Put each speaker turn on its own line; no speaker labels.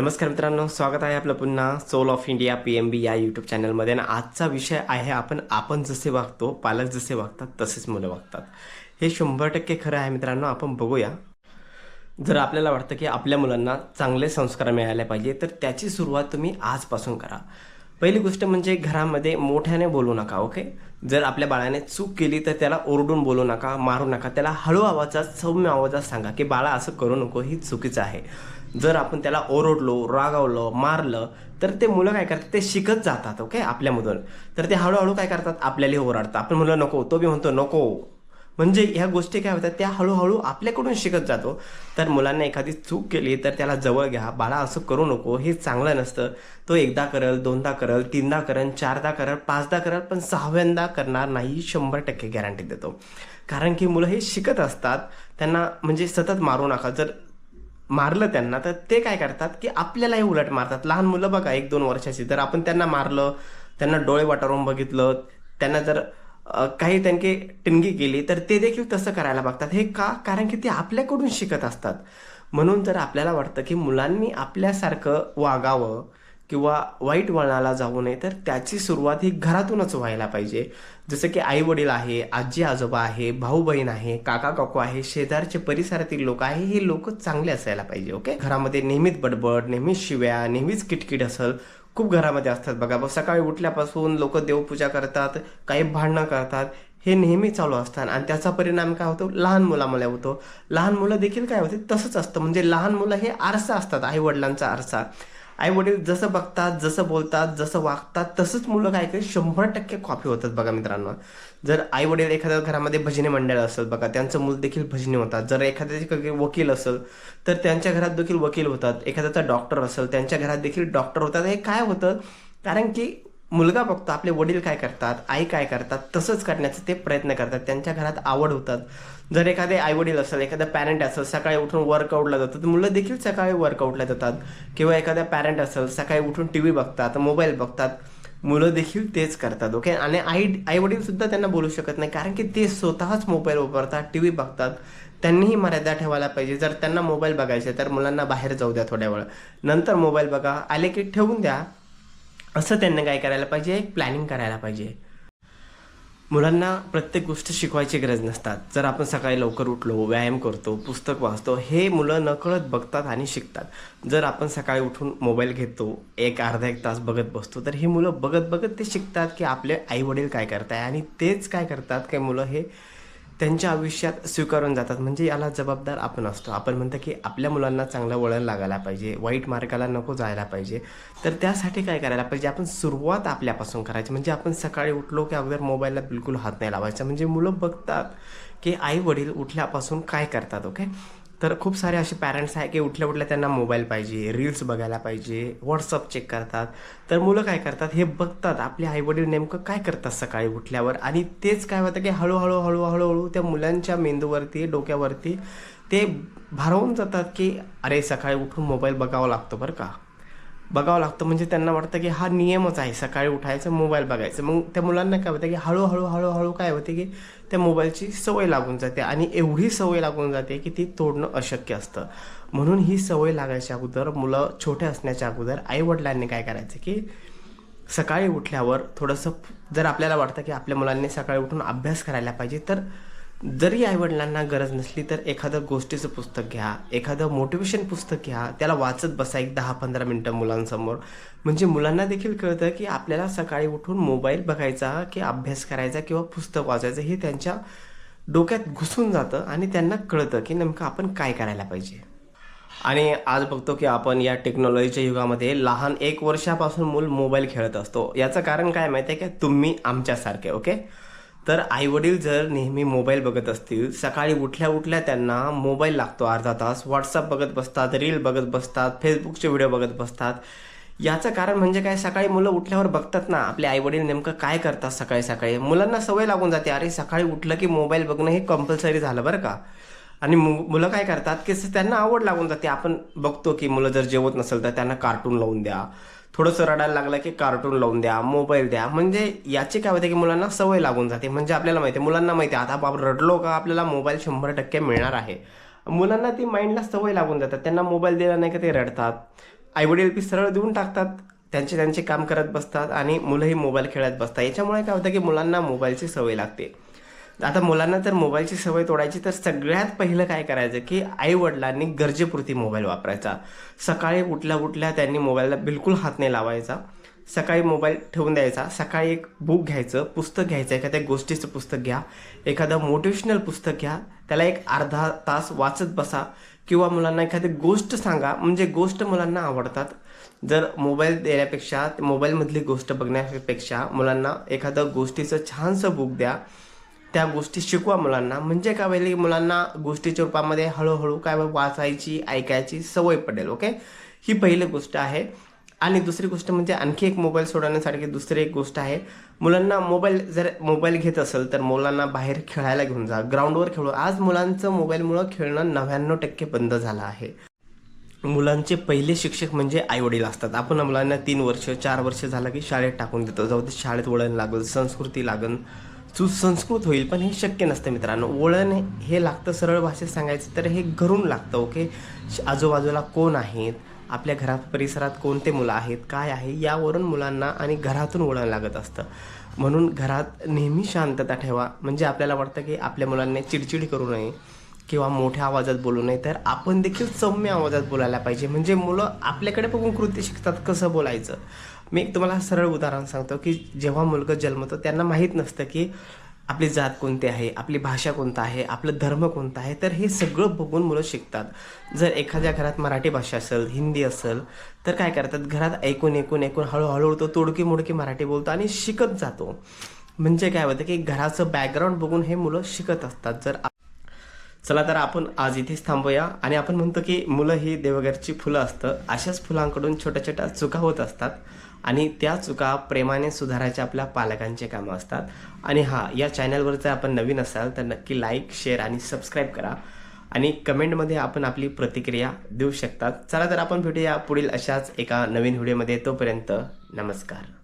नमस्कार मित्रांनो स्वागत आहे आपलं पुन्हा Soul of India P M B या यूट्यूब चॅनलमध्ये आणि आजचा विषय आहे आपण आपण जसे वागतो पालक जसे वागतात तसेच मुलं वागतात. हे शंभर टक्के खरं आहे मित्रांनो आपण बघूया. जर आपल्याला वाटतं की आपल्या मुलांना चांगले संस्कार मिळाले पाहिजे तर त्याची सुरुवात तुम्ही आजपासून करा. पहिली गोष्ट म्हणजे घरामध्ये मोठ्याने बोलू नका ओके जर आपल्या बाळाने चूक केली तर त्याला ओरडून बोलू नका मारू नका. त्याला हळू आवाजात सौम्य आवाजात सांगा की बाळा असं करू नको ही चुकीचं आहे. जर आपण त्याला ओरडलो रागावलं मारलं तर ते मुलं काय करतात? ते शिकत जातात ओके आपल्यामधून. तर ते हळूहळू काय करतात? आपल्याला ओरडतात. आपण मुलं नको. तो बी म्हणतो नको. म्हणजे ह्या गोष्टी काय होतात त्या हळूहळू आपल्याकडून शिकत जातो. तर मुलांना एखादी चूक केली तर त्याला जवळ घ्या. बाळा असं करू नको. हे चांगलं नसतं. तो एकदा करल दोनदा करल तीनदा करल चारदा करल पाचदा करल पण सहाव्यांदा करणार नाही शंभर टक्के गॅरंटी देतो. कारण की मुलं हे शिकत असतात. त्यांना म्हणजे सतत मारू नका. जर मारलं त्यांना तर ते काय करतात की आपल्यालाही उलट मारतात. लहान मुलं बघा एक दोन वर्षाची. जर आपण त्यांना मारलं त्यांना डोळे वाटारून बघितलं त्यांना जर काही त्यांनी टिंगी केली तर ते देखील तसं करायला बघतात. हे का? कारण की ते आपल्याकडून शिकत असतात. म्हणून जर आपल्याला वाटतं की मुलांनी आपल्यासारखं वागावं किंवा वाईट वळणाला जाऊ नये तर त्याची सुरुवात ही घरातूनच व्हायला पाहिजे. जसं की आई वडील आहे आजी आजोबा आहे भाऊ बहीण आहे काका काकू आहे शेजारचे परिसरातील लोक आहे हे लोक चांगले असायला पाहिजे ओके? घरामध्ये नेहमीच बडबड नेहमीच शिव्या नेहमीच किटकिट असेल खूप घरामध्ये असतात बघा. बघ सकाळी उठल्यापासून लोक देवपूजा करतात काही भांडणं करतात. हे नेहमी चालू असतात. आणि त्याचा परिणाम काय होतो? लहान मुलामुळे होतो. लहान मुलं देखील काय होते? तसंच असतं. म्हणजे लहान मुलं हे आरसा असतात आई वडिलांचा आरसा. आई वडील जसं बघतात जसं बोलतात जसं वागतात तसंच मुलं काय काही शंभर टक्के कॉपी होतात बघा मित्रांनो. जर आई वडील एखाद्या घरामध्ये भजनी मंडळ असेल बघा त्यांचं मूल देखील भजनी होतात. जर एखाद्याचे वकील असेल तर त्यांच्या घरात देखील वकील होतात. एखाद्याचा डॉक्टर असेल त्यांच्या घरात देखील डॉक्टर होतात. हे काय होतं? कारण की मुलगा बघतो आपले वडील काय करतात आई काय करतात तसंच करण्याचा ते प्रयत्न करतात. त्यांच्या घरात आवड होतात. जर एखादे आई वडील असेल एखादा पॅरेंट असेल सकाळी उठून वर्कआउटला जातात तर मुलं देखील सकाळी वर्कआउटला जातात. किंवा एखादा पॅरेंट असेल सकाळी उठून टी व्ही बघतात मोबाईल बघतात. मुलं देखील तेच करतात ओके आणि आई आई वडील सुद्धा त्यांना बोलू शकत नाही कारण की ते स्वतःच मोबाईल वापरतात टी व्ही बघतात. त्यांनीही मर्यादा ठेवायला पाहिजे. जर त्यांना मोबाईल बघायचे तर मुलांना बाहेर जाऊ द्या थोड्या वेळ. नंतर मोबाईल बघा. आले की ठेवून द्या. असं त्यांना काय करायला पाहिजे? एक प्लॅनिंग करायला पाहिजे. मुलांना प्रत्येक गोष्ट शिकवायची गरज नसतात. जर आपण सकाळी लवकर उठलो व्यायाम करतो पुस्तक वाचतो हे मुलं नकळत बघतात आणि शिकतात. जर आपण सकाळी उठून मोबाईल घेतो एक अर्धा एक तास बघत बसतो तर ही मुलं बघत बघत ते शिकतात की आपले आईवडील काय काय करताय आणि तेच काय करतात काय मुलं हे त्यांच्या आयुष्यात स्वीकारून जातात. म्हणजे याला जबाबदार आपण असतो. आपण म्हणतो की आपल्या मुलांना चांगलं वळण लागायला पाहिजे. वाईट मार्गाला नको जायला पाहिजे. तर त्यासाठी काय करायला पाहिजे? आपण सुरुवात आपल्यापासून करायची. म्हणजे आपण सकाळी उठलो की अगोदर मोबाईलला बिलकुल हात नाही लावायचा. म्हणजे मुलं बघतात की आई वडील उठल्यापासून काय करतात ओके? तर खूप सारे असे पॅरेंट्स आहे की उठल्या उठल्या त्यांना मोबाईल पाहिजे रील्स बघायला पाहिजे व्हॉट्सअप चेक करतात. तर मुलं काय करतात? हे बघतात. आपले आईवडील नेमकं काय करतात सकाळी उठल्यावर? आणि तेच काय होतं की हळूहळू हळू हळूहळू त्या मुलांच्या मेंदूवरती डोक्यावरती ते भारावून जातात की अरे सकाळी उठून मोबाईल बघावा लागतो बरं का. बघावं लागतं. म्हणजे त्यांना वाटतं की हा नियमच आहे. सकाळी उठायचं मोबाईल बघायचं. मग त्या मुलांना काय होतं की हळूहळू हळूहळू काय होते की त्या मोबाईलची सवय लागून जाते आणि एवढी सवय लागून जाते की ती तोडणं अशक्य असतं. म्हणून ही सवय लागायच्या अगोदर मुलं छोटे असण्याच्या अगोदर आईवडिलांनी काय करायचं की सकाळी उठल्यावर थोडंसं जर आपल्याला वाटतं की आपल्या मुलांनी सकाळी उठून अभ्यास करायला पाहिजे तर जरी आईवडिलांना गरज नसली तर एखादं गोष्टीचं पुस्तक घ्या एखादं मोटिवेशन पुस्तक घ्या त्याला वाचत बसा एक दहा पंधरा मिनटं मुलांसमोर. म्हणजे मुलांना देखील कळतं की आपल्याला सकाळी उठून मोबाईल बघायचा की अभ्यास करायचा किंवा पुस्तक वाचायचं हे त्यांच्या डोक्यात घुसून जातं आणि त्यांना कळतं की नेमकं आपण काय करायला पाहिजे. आणि आज बघतो की आपण या टेक्नॉलॉजीच्या युगामध्ये लहान एक वर्षापासून मूल मोबाईल खेळत असतो. याचं कारण काय माहिती आहे का? तुम्ही आमच्यासारखे ओके तर आईवडील जर नेहमी मोबाईल बघत असतील सकाळी उठल्या उठल्या त्यांना मोबाईल लागतो अर्धा तास व्हॉट्सअप बघत बसतात रील बघत बसतात फेसबुकचे व्हिडिओ बघत बसतात. याचं कारण म्हणजे काय? सकाळी मुलं उठल्यावर बघतात ना आपले आईवडील नेमकं काय करतात सकाळी सकाळी? मुलांना सवय लागून जाते अरे सकाळी उठलं की मोबाईल बघणं हे कंपल्सरी झालं बरं का? आणि मु- मुलं काय करतात की स- त्यांना आवड लागून जाते. आपण बघतो की मुलं जर जेवत नसेल तर त्यांना कार्टून लावून द्या. थोडंसं रडायला लागलं की कार्टून लावून द्या मोबाईल द्या. म्हणजे याची काय होते की मुलांना सवय लागून जाते. म्हणजे आपल्याला माहिती आहे मुलांना माहिती आहे आता बाप रडलो का आपल्याला मोबाईल शंभर टक्के मिळणार आहे. मुलांना ती माइंडला सवय लागून जातात. त्यांना मोबाईल दिला नाही का ते रडतात. आईवडील बी सरळ देऊन टाकतात. त्यांचे त्यांचे काम करत बसतात आणि मुलंही मोबाईल खेळत बसतात. याच्यामुळे काय होतं की मुलांना मोबाईलची सवय लागते. आता मुलांना तर मोबाईलची सवय तोडायची तर सगळ्यात पहिलं काय करायचं की आई वडिलांनी गरजेपुरती मोबाईल वापरायचा. सकाळी उठल्या उठल्या त्यांनी मोबाईलला बिलकुल हात नाही लावायचा. सकाळी मोबाईल ठेवून द्यायचा. सकाळी एक बुक घ्यायचं पुस्तक घ्यायचं एखाद्या गोष्टीचं पुस्तक घ्या. एखादं मोटिवेशनल पुस्तक घ्या. त्याला एक अर्धा तास वाचत बसा. किंवा मुलांना एखादी गोष्ट सांगा म्हणजे गोष्ट मुलांना आवडतात. जर मोबाईल देण्यापेक्षा मोबाईलमधली गोष्ट बघण्यापेक्षा मुलांना एखादं गोष्टीचं छानसं बुक द्या. त्या गोष्टी शिकवा मुलांना. म्हणजे काय होईल की मुलांना गोष्टीच्या रूपामध्ये हळूहळू काय वाचायची ऐकायची सवय पडेल ओके? ही पहिली गोष्ट आहे. आणि दुसरी गोष्ट म्हणजे आणखी एक मोबाईल सोडवण्यासारखी दुसरी एक गोष्ट आहे. मुलांना मोबाईल जर मोबाईल घेत असेल तर मुलांना बाहेर खेळायला घेऊन जा. ग्राउंडवर खेळू. आज मुलांचं मोबाईलमुळं खेळणं नव्याण्णव टक्के बंद झालं आहे. मुलांचे पहिले शिक्षक म्हणजे आईवडील असतात. आपण मुलांना तीन वर्ष चार वर्ष झालं की शाळेत टाकून देतो. जाऊ दे शाळेत वळण लागल संस्कृती लागल सुसंस्कृत होईल पण हे शक्य नसतं मित्रांनो. वळण हे लागतं सरळ भाषेत सांगायचं तर हे घरून लागतं ओके आजूबाजूला कोण आहेत? आपल्या घरात परिसरात कोणते मुलं आहेत? काय आहे? यावरून मुलांना आणि घरातून वळण लागत असतं. म्हणून घरात नेहमी शांतता ठेवा. म्हणजे आपल्याला वाटतं की आपल्या मुलांनी चिडचिड करू नये किंवा मोठ्या आवाजात बोलू नये तर आपण देखील सौम्य आवाजात बोलायला पाहिजे. म्हणजे मुलं आपल्याकडे बघून कृती शिकतात कसं बोलायचं? मी एक तुम्हाला सरळ उदाहरण सांगतो की जेव्हा मुलगा जन्मतो त्यांना माहीत नसतं की आपली जात कोणती आहे आपली भाषा कोणता आहे आपलं धर्म कोणता आहे. तर हे सगळं बघून मुलं शिकतात. जर एखाद्या घरात मराठी भाषा असेल हिंदी असेल तर काय करतात? घरात ऐकून ऐकून ऐकून हळूहळू तो तोडकी मोडकी मराठी बोलतो आणि शिकत जातो. म्हणजे काय होतं की घराचं बॅकग्राऊंड बघून हे मुलं शिकत असतात. जर चला तर आपण आज इथेच थांबूया आणि आपण म्हणतो की मुलं ही देवघरची फुलं असतं. अशाच फुलांकडून छोट्या छोट्या चुका होत असतात. आणि त्या चुका प्रेमाने सुधारायच्या आपल्या पालकांचे कामं असतात. आणि हां या चॅनलवर जर आपण नवीन असाल तर नक्की लाईक शेअर आणि सबस्क्राईब करा. आणि कमेंटमध्ये आपण आपली प्रतिक्रिया देऊ शकतात. चला तर आपण भेटूया पुढील अशाच एका नवीन व्हिडिओमध्ये तोपर्यंत नमस्कार.